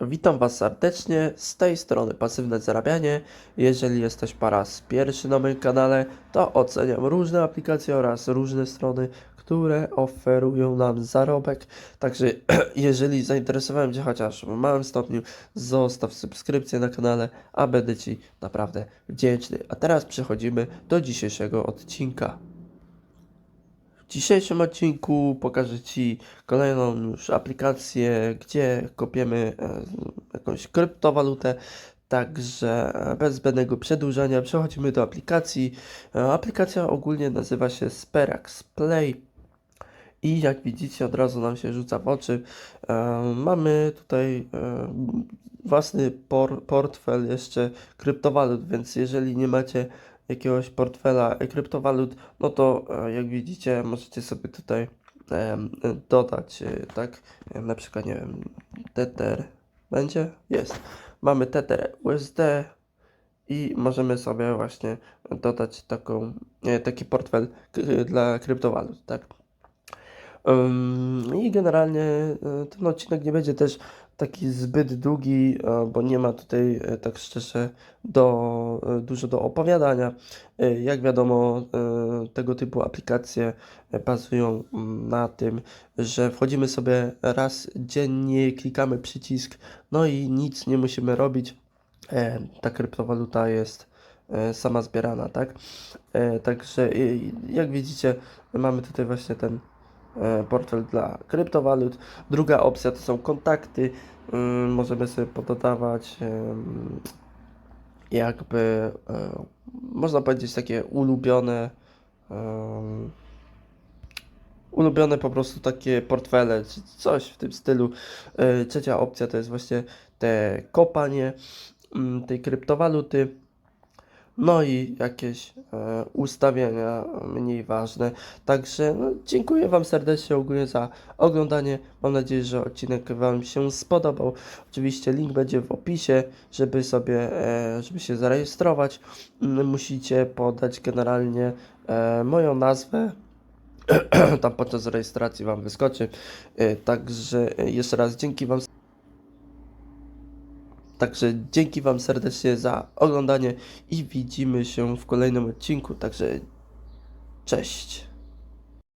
Witam Was serdecznie, z tej strony Pasywne Zarabianie. Jeżeli jesteś po raz pierwszy na moim kanale, to oceniam różne aplikacje oraz różne strony, które oferują nam zarobek. Także jeżeli zainteresowałem Cię chociaż w małym stopniu, zostaw subskrypcję na kanale, a będę Ci naprawdę wdzięczny. A teraz przechodzimy do dzisiejszego odcinka. W dzisiejszym odcinku pokażę Ci kolejną już aplikację, gdzie kopiemy e, jakąś kryptowalutę. Także e, bez zbędnego przedłużania przechodzimy do aplikacji. E, Aplikacja ogólnie nazywa się Sperax Play. I jak widzicie, od razu nam się rzuca w oczy. Mamy tutaj własny por, portfel jeszcze kryptowalut, więc jeżeli nie macie jakiegoś portfela e, kryptowalut, no to e, jak widzicie, możecie sobie tutaj dodać, e, tak, na przykład, nie wiem, Tether będzie? Jest. Mamy Tether USD i możemy sobie właśnie dodać taką, taki portfel dla kryptowalut, tak. I generalnie ten odcinek nie będzie też taki zbyt długi, e, bo nie ma tutaj e, tak szczerze do, e, dużo do opowiadania. Jak wiadomo, tego typu aplikacje bazują mm, na tym, że wchodzimy sobie raz dziennie, klikamy przycisk, no i nic nie musimy robić. Ta kryptowaluta jest sama zbierana, tak? Także jak widzicie, mamy tutaj właśnie ten portfel dla kryptowalut. Druga opcja to są kontakty. Ym, Możemy sobie pododawać jakby e, można powiedzieć takie ulubione ulubione po prostu takie portfele, czy coś w tym stylu. E, Trzecia opcja to jest właśnie te kopanie ym, tej kryptowaluty. No i jakieś e, ustawienia mniej ważne. Także no, dziękuję Wam serdecznie ogólnie za oglądanie. Mam nadzieję, że odcinek Wam się spodobał. Oczywiście link będzie w opisie, żeby sobie, e, żeby się zarejestrować. Musicie podać generalnie e, moją nazwę. Tam podczas rejestracji Wam wyskoczy. E, także jeszcze raz dzięki Wam. Także dzięki Wam serdecznie za oglądanie i widzimy się w kolejnym odcinku. Także cześć.